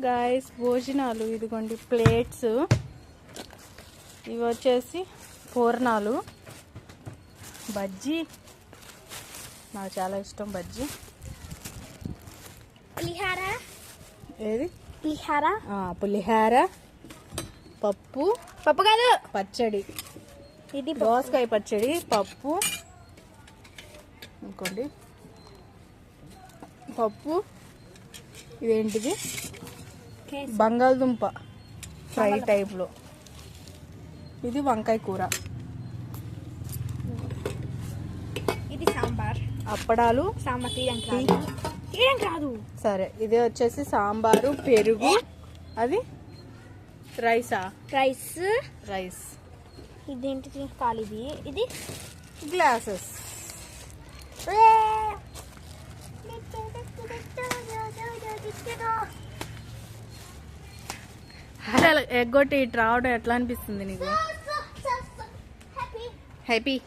Guys భోజనాలు ఇదిగోండి plates ఇవి వచ్చేసి పూర్ణాలు. బజ్జీ. నాకు చాలా ఇష్టం బజ్జీ. పులిహార. ఏది? పులిహార. పులిహార పప్పు. పప్పు కాదు. పచ్చడి. ఇది దోసకాయ పచ్చడి పప్పు. ఇంకోండి. పప్పు. ఇదేంటిది? బంగాళదుంప ఫ్రై టైప్లో. ఇది వంకాయ కూర. ఇది సాంబార్. అప్పడాలు సాంబార్ తీయడానికి రాదు తీయడానికి రాదు సరే ఇది వచ్చేసి సాంబారు పెరుగు అది రైసా? రైస్. రైస్. ఇదేంటిది? కాలిది ఇది. గ్లాసెస్. అసలు ఎగ్గొట్టి ఇటు రావడం ఎట్లా అనిపిస్తుంది నీకు? హ్యాపీ.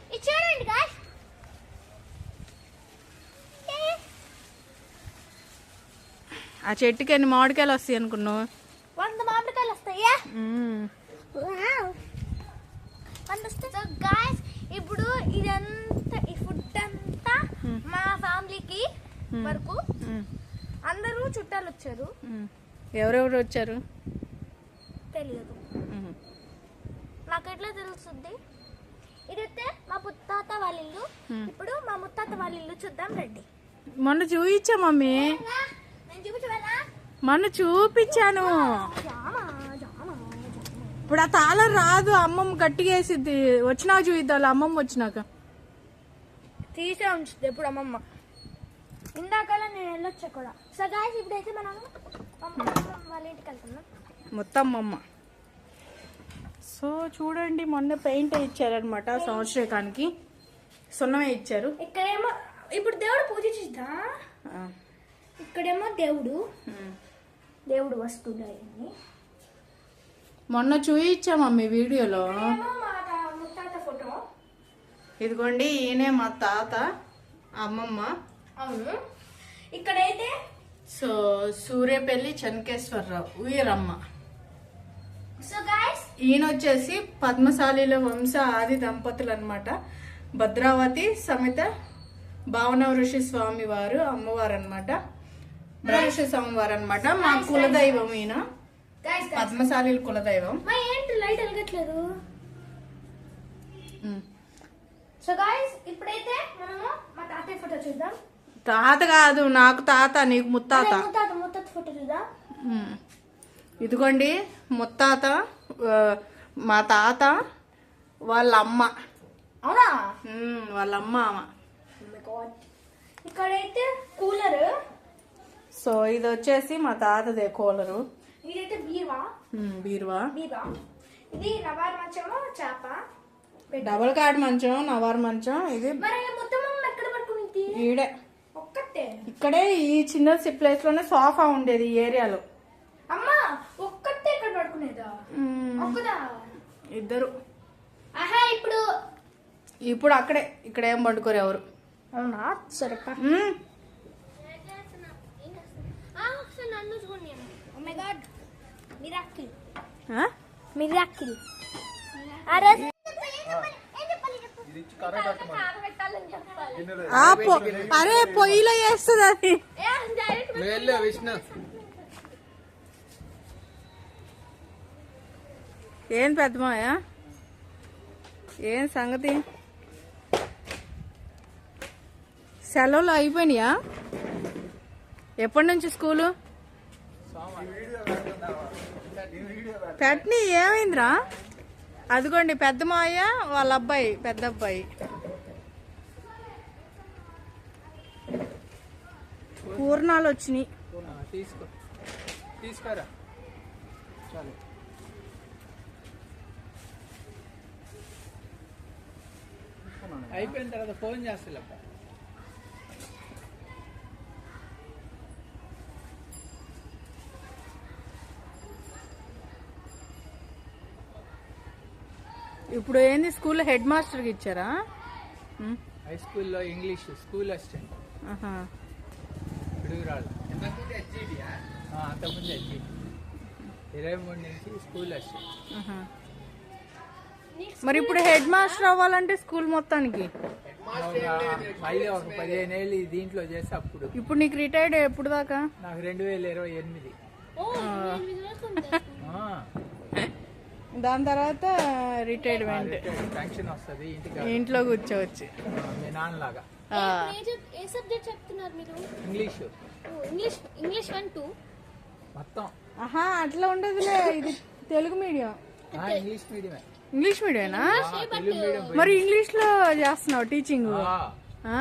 ఆ చెట్టుకి ఎన్ని మామిడికాయలు వస్తాయి అనుకున్నావు? వంద మామిడికాయలు వస్తాయా ఇప్పుడు ఇదంతా ఈ ఫుడ్ అంతా. మా ఫ్యామిలీకి. వరకు. అందరూ చుట్టాలు వచ్చారు. ఎవరెవరు వచ్చారు? తెలియదు. మ్మ్. నాకు ఎట్లా తెలుస్తుంది? ఇదైతే మా ముత్తాత వాళ్ళ ఇల్లు. ఇప్పుడు మా ముత్తాత వాళ్ళ ఇల్లు చూద్దాం రండి. మొన్న చూపించా మమ్మీ. మొన్న చూపించాను. ఇప్పుడు ఆ తాళం రాదు అమ్మమ్మ గట్టిగా వేసిద్ది. వచ్చినాక చూపిద్దాం అమ్మమ్మ వచ్చినాక. తీసే ఉంచుతుంది ఎప్పుడు అమ్మమ్మ. ఇందాకలా నేను వెళ్ళొచ్చా కూడా. సో గాయస్ ఇప్పుడైతే మనం అమ్మ వాళ్ళ ఇంటికి వెళ్తున్నాం మొత్తం అమ్మమ్మ సో చూడండి మొన్న పెయింట్ ఇచ్చారనమాట సంవత్సరకానికి సున్నమే ఇచ్చారు. ఇక్కడేమో ఇప్పుడు దేవుడు పూజ చేద్దా. ఇక్కడేమో దేవుడు. దేవుడు అవన్నీ మొన్న చూయించా మమ్మీ వీడియోలో? మా ఫోటో. ఇదిగోండి ఈయనే మా తాత అమ్మమ్మ. అవును. ఇక్కడైతే సో సూర్యపల్లి చెనకేశ్వరరావు గాయస్ ఈయన వచ్చేసి పద్మశాలిల వంశ ఆది దంపతులు అనమాట భద్రావతి సమేత భావన ఋషి స్వామి వారు అమ్మవారు అనమాట ఋషి స్వామి వారు అనమాట మా కులదైవం ఈయన. పద్మశాలిల కులదైవం. మా ఏంటి లైట్ వెలగట్లేదు? ఉమ్. సో గాయస్ ఇప్పుడైతే మనము మా తాతయ్య ఫోటో చూద్దాం. తాత కాదు నాకు తాత నీకు ముత్తాత. ముత్తాత ముత్తాత ఫోటో చూద్దాం. ఇదిగోండి ముత్తాత మా తాత వాళ్ళ అమ్మ అవునా వాళ్ళ అమ్మ Oh. ఇక్కడైతే కూలర్? సో ఇది వచ్చేసి మా తాతదే కూలరు. ఇదైతే బీరువా? ఉమ్, బీరువా. బీరువా? ఇది నవార్ మంచము చేప? డబుల్ కార్డ్ మంచం నవార్ మంచం ఇది ఈడే. ఇక్కడే ఈ చిన్న ప్లేస్లోనే సోఫా ఉండేది ఈ ఏరియాలో. ఇద్దరు. ఆహా ఇప్పుడు ఇప్పుడు అక్కడే ఇక్కడ ఏం పండుకోరు ఎవరు? అవునా? సరే ఉమ్, నన్ను చూడండి ఓ మై గాడ్ మిరాకిల్ ఆ? మిరాకిల్ అరే. ఆ, పొ- అరే పొయ్యిలో వేస్తుంది అది. విష్ణు. ఏం పెద్దమాయా ఏం సంగతి? సెలవులు అయిపోయినాయా? ఎప్పటి నుంచి స్కూలు? పెట్టని ఏమైందిరా? అదిగోండి పెద్ద మాయ వాళ్ళ అబ్బాయి పెద్ద అబ్బాయి. పూర్ణాలు వచ్చినాయి. తీసుకో. తీసుకోరా చాలు అయిపోయిన తర్వాత ఫోన్ చేస్తా ఇప్పుడు ఏంది స్కూల్లో హెడ్ మాస్టర్కి ఇచ్చారా? హై స్కూల్లో ఇంగ్లీష్ స్కూల్ అసిస్టెంట్. పిడుగురాళ్ళు. అంతకుముందు వచ్చి ఇరవై మూడు నుంచి స్కూల్ ఆహా. మరి ఇప్పుడు హెడ్ మాస్టర్ అవ్వాలంటే స్కూల్ మొత్తానికి. పదిహేను ఏళ్ళు దీంట్లో చేస్తే అప్పుడు ఇప్పుడు నీకు రిటైర్డ్ ఎప్పుడు దాకా? నాకు రెండు వేల ఇరవై ఎనిమిది. దాని తర్వాత రిటైర్మెంట్. పెన్షన్ వస్తుంది ఇంటికి ఇంట్లో కూర్చోవచ్చు. మీ నాన్నలాగా. ఏ సబ్జెక్ట్ చెప్తున్నారు మీరు? English. English English one two. మొత్తం. ఆహా అట్లా ఉండదులే ఇది తెలుగు మీడియం. ఆ, ఇంగ్లీష్ మీడియమే. ఇంగ్లీష్ మీడియమేనా? మరి ఇంగ్లీష్లో చేస్తున్నావు టీచింగ్. ఆ,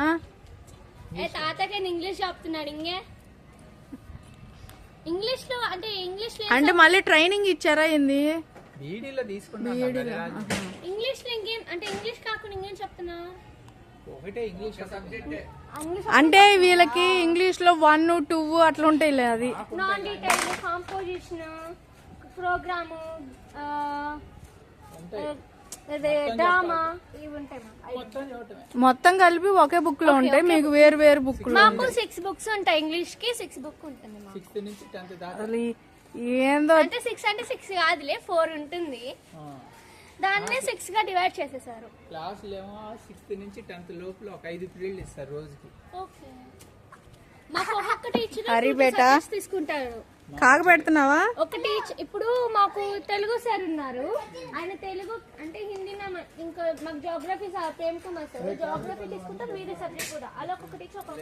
ఏ తాతకైనా ఇంగ్లీష్ చెప్తున్నాడు ఇంగే? ఇంగ్లీష్లో అంటే ఇంగ్లీష్ అంటే మళ్ళీ ట్రైనింగ్ ఇచ్చారా ఏంది? బీడీలో తీసుకున్నాను గణరాజ్. ఇంగ్లీష్లో ఇంకేం అంటే ఇంగ్లీష్ కాకుండా ఇంకేం చెప్తున్నా ఒకటే ఇంగ్లీష్ సబ్జెక్టే. ఇంగ్లీష్ అంటే వీళ్ళకి ఇంగ్లీష్లో వన్ టూ అట్లా ఉంటాయిలే అది. Non detail composition programme drama? ఇవి ఉంటాయి మ్యామ్. అవి. మొత్తం కలిపి ఒకే బుక్లో ఉంటాయి. మీకు వేరు వేరు బుక్లో మాకు సిక్స్ బుక్స్ ఉంటాయి. ఇంగ్లీష్కి సిక్స్ బుక్ ఉంటుంది మాకు. సిక్స్త్ నుంచి టెన్త్ దాకా. అసలు ఈ- ఏందో అంటే సిక్స్ అంటే సిక్స్ కాదులే ఫోర్ ఉంటుంది. ఆ, దాన్నే సిక్స్గా డివైడ్ చేసేసారు. క్లాసులు ఏమో సిక్స్త్ నుంచి టెన్త్ లోపల ఒక ఐదు పీరియడ్లు ఇస్తారు రోజుకి. ఓకే. మాకు ఒక్కొక్క టీచర్ హరి బేటా. తీసుకుంటారు. కాక పెడుతున్నావా ఒక టీచర్ ఇప్పుడు మాకు తెలుగు సార్ ఉన్నారు. ఆయన తెలుగు అంటే హిందీ ఇంకా మాకు geography sir Prem Kumar sir. Geography తీసుకుంటాం మీరే సబ్జెక్ట్ కూడా. అలా ఒక్కొక్క టీచర్ ఒక్కొక్క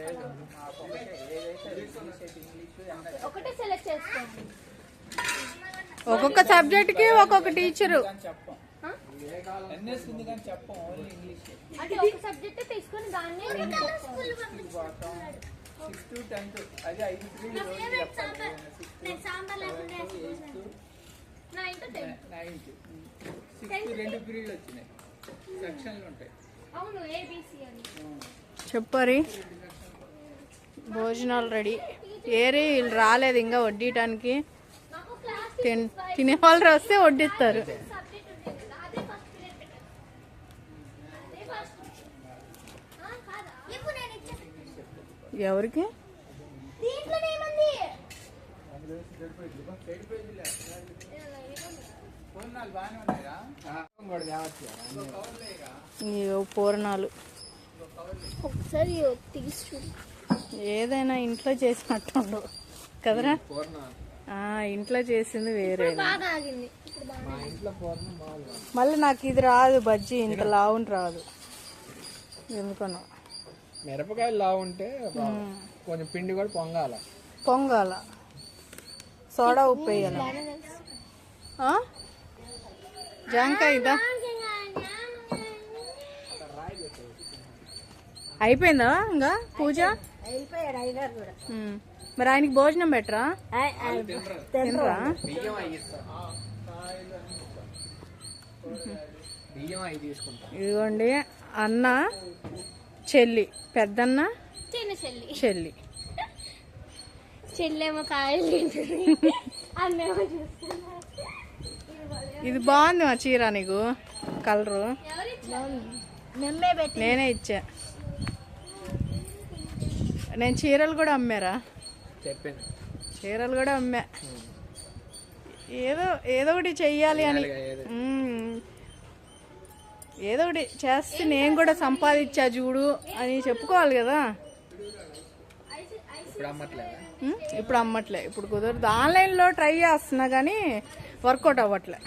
ఒకటే సెలెక్ట్ చేసుకోండి. ఒక్కొక్క సబ్జెక్ట్కి ఒక్కొక్క టీచరు అని చెప్పం ఆ? ఎన్ఎస్ ఉంది కానీ చెప్పం? Only English. అంటే ఒక సబ్జెక్ట్ తీసుకొని దాన్ని. సిక్స్త్ టెన్త్ అదే ఐదు పీరియడ్ రోజు చెప్పాలి నైన్త్ టెన్త్ నైన్త్ సిక్స్త్ రెండు పీరియడ్లు వచ్చినాయి. సెక్షన్లు ఉంటాయి. అవును ఏబిసి అని. చెప్పరి. భోజనాలు రెడీ. ఏరి వీళ్ళు రాలేదు ఇంకా వడ్డీయటానికి. తినే వాళ్ళు వస్తే వడ్డిస్తారు సబ్జెక్ట్ ఉంది కదా అదే ఫస్ట్ పీరియడ్ పెట్టారు అదే ఫస్ట్ కాదా ఇప్పుడు నేను ఇచ్చేది ఎవరికి? దీంట్లో ఏముంది? పూర్ణాలు. ఒకసారి ఏదైనా ఇంట్లో చేసినట్టుండు. కదరా? ఇంట్లో చేసింది వేరే మళ్ళీ నాకు ఇది రాదు బజ్జీ ఇంత లావుని రాదు. ఎందుకనో. మిరపకాయలు లా ఉంటే కొంచెం పిండి కూడా పొంగాల. పొంగాల. సోడా ఉప్పు వేయాల. ఆ? జాంకాయ ఇదా? అయిపోయిందా ఇంకా పూజ. మరి ఆయనకి భోజనం పెట్టరా? తినరా? బియ్యం అవి బియ్యం అవి తీసుకుంటాం. ఇదిగోండి అన్న. చెల్లి. పెద్దన్న? చిన్న చెల్లి. చెల్లి. చెల్లేమో కాయలు అన్నేమో ఇది బాగుంది మా చీర నీకు కలరు. నేనే ఇచ్చా. నేను చీరలు కూడా అమ్మారా? చెప్పాను. చీరలు కూడా అమ్మా. ఏదో ఏదో ఒకటి చెయ్యాలి అని. ఏదో. ఒకటి చేస్తే నేను కూడా సంపాదించా చూడు అని చెప్పుకోవాలి కదా. ఇప్పుడు అమ్మట్లే. ఇప్పుడు కుదరదు. ఆన్లైన్లో ట్రై చేస్తున్నా కానీ వర్కౌట్ అవ్వట్లే.